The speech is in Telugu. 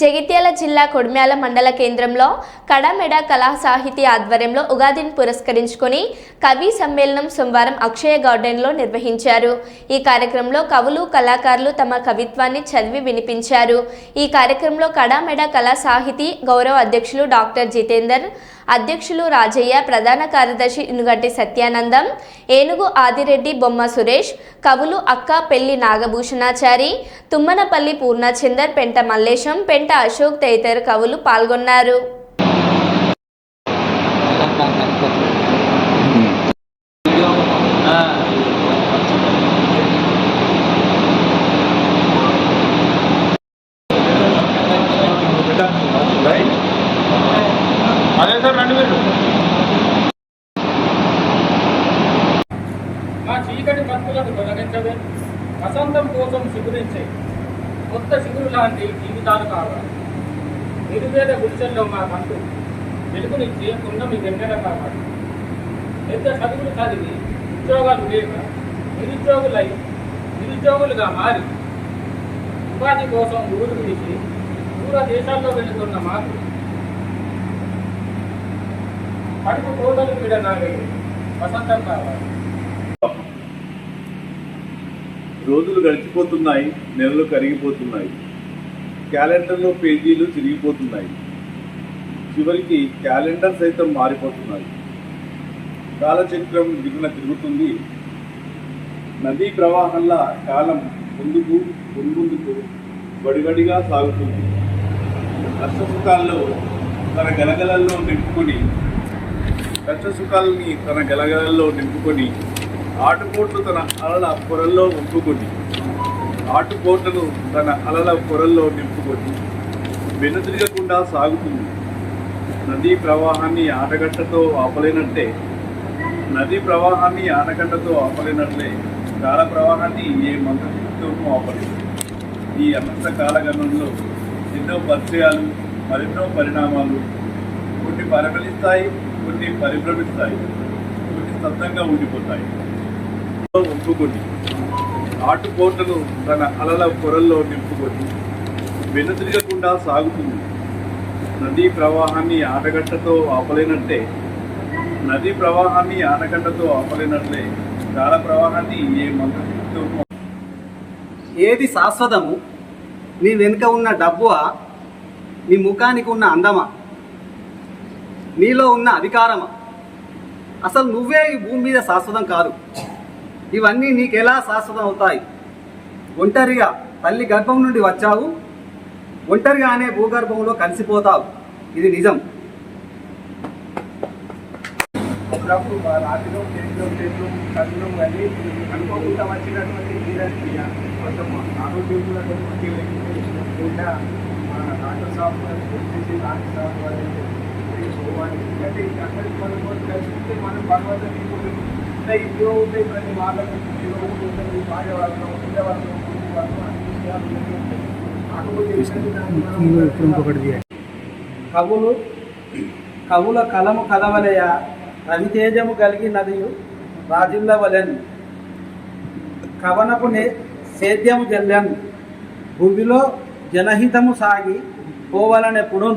జగిత్యాల జిల్లా కొడిమ్యాల మండల కేంద్రంలో కడమెడ కళా సాహితీ ఆధ్వర్యంలో ఉగాదిని పురస్కరించుకొని కవి సమ్మేళనం సోమవారం అక్షయ గార్డెన్లో నిర్వహించారు. ఈ కార్యక్రమంలో కవులు కళాకారులు తమ కవిత్వాన్ని చదివి వినిపించారు. ఈ కార్యక్రమంలో కడమెడ కళా సాహితీ గౌరవ అధ్యక్షులు డాక్టర్ జితేందర్ అధ్యక్షులు రాజయ్య ప్రధాన కార్యదర్శి ఇనుగంటి సత్యానందం ఏనుగు ఆదిరెడ్డి బొమ్మ సురేష్ కవులు అక్క పెళ్ళి నాగభూషణాచారి తుమ్మనపల్లి పూర్ణచందర్ పెంట మల్లేశం పెంట అశోక్ తదితర కవులు పాల్గొన్నారు. బతుకులకు వసంతం కోసం శిబిరించే కొత్త శిగురు లాంటి జీవితాలు కావాలి. నిరుపేద గుడిసెల్లో మా బంధు వెలుగునిచ్చే కుండ మీ వెన్నెల కావాలి పెద్ద చదువులు చదివి ఉద్యోగాలు లేక నిరుద్యోగులై నిరుద్యోగులుగా మారి ఉపాధి కోసం ఊరు విడిచి దూర దేశాల్లో వెళుతున్న మాకు కడుపు కోటలు విడనాగే వసంతం కావాలి. రోజులు గడిచిపోతున్నాయి నెలలు కరిగిపోతున్నాయి. క్యాలెండర్లో పేజీలు చిరిగిపోతున్నాయి. చివరికి క్యాలెండర్ సైతం మారిపోతున్నాయి. కాలచక్రం దిగున తిరుగుతుంది. నదీ ప్రవాహంలా కాలం ముందుకు ముందుకు వడివడిగా సాగుతుంది. కష్టసుఖాల్లో తన గలగలల్లో నింపుకొని కష్టసుఖాలని తన గలగలల్లో నింపుకొని ఆటుపోట్లు తన అలల పొరల్లో ఒప్పుకొని ఆటుపోట్లను తన అలల పొరల్లో నింపుకొని వెనుతిరగకుండా సాగుతుంది. నదీ ప్రవాహాన్ని ఆనకట్టతో ఆపలేనట్టే నదీ ప్రవాహాన్ని ఆనకట్టతో ఆపలేనట్లే కాల ప్రవాహాన్ని ఏ మంత్రశక్తితోనూ ఆపలేదు. ఈ అనంత కాలగమనంలో ఎన్నో పరిచయాలు మరెన్నో పరిణామాలు కొన్ని పరిమళిస్తాయి కొన్ని పరిభ్రమిస్తాయి కొన్ని స్తబ్దంగా ఉండిపోతాయి. ఒప్పుకొని ఆటుపోట్లను తన అలల పొరల్లో నింపుకొని వెనుతిరగకుండా సాగుతుంది. నదీ ప్రవాహాన్ని ఆనకట్టతో ఆపలేనట్టే నదీ ప్రవాహాన్ని ఆనకట్టతో ఆపలేనట్లే కాల ప్రవాహాన్ని ఏ ఏది శాశ్వతము? నీ వెనుక ఉన్న డబ్బువా? నీ ముఖానికి ఉన్న అందమా? నీలో ఉన్న అధికారమా? అసలు నువ్వే ఈ భూమి మీద శాశ్వతం కాదు. ఇవన్నీ నీకెలా శాశ్వతం అవుతాయి ఒంటరిగా తల్లి గర్భం నుండి వచ్చావు ఒంటరిగానే భూగర్భంలో కలిసిపోతావు. ఇది నిజం. అప్పుడప్పుడు రాత్రిలో చేతిలో చేతులు కళ్ళు అన్నీ అనుకోకుండా వచ్చినటువంటి కొంచెం ఆరోగ్యం కూడా మన డాక్టర్ సాబ్ గారు వచ్చేసి డాక్టర్ సాబ్ గారు అంటే అక్కడికి మనం కలిసి మనం భగవంతుని అంటే ఇదో ఉంటాయి ప్రతి ఉంటుంది భార్యవర్గం పిల్లవర్గం అన్ని విషయాలు ఉంటాయి కాకపోతే కవులు కవుల కలము కదవలయ రవితేజము కలిగినది రాజుల్లవలెన్ కవనపు సేద్యము జల్లెన్. భూమిలో జనహితము సాగి పోవలనెప్పుడు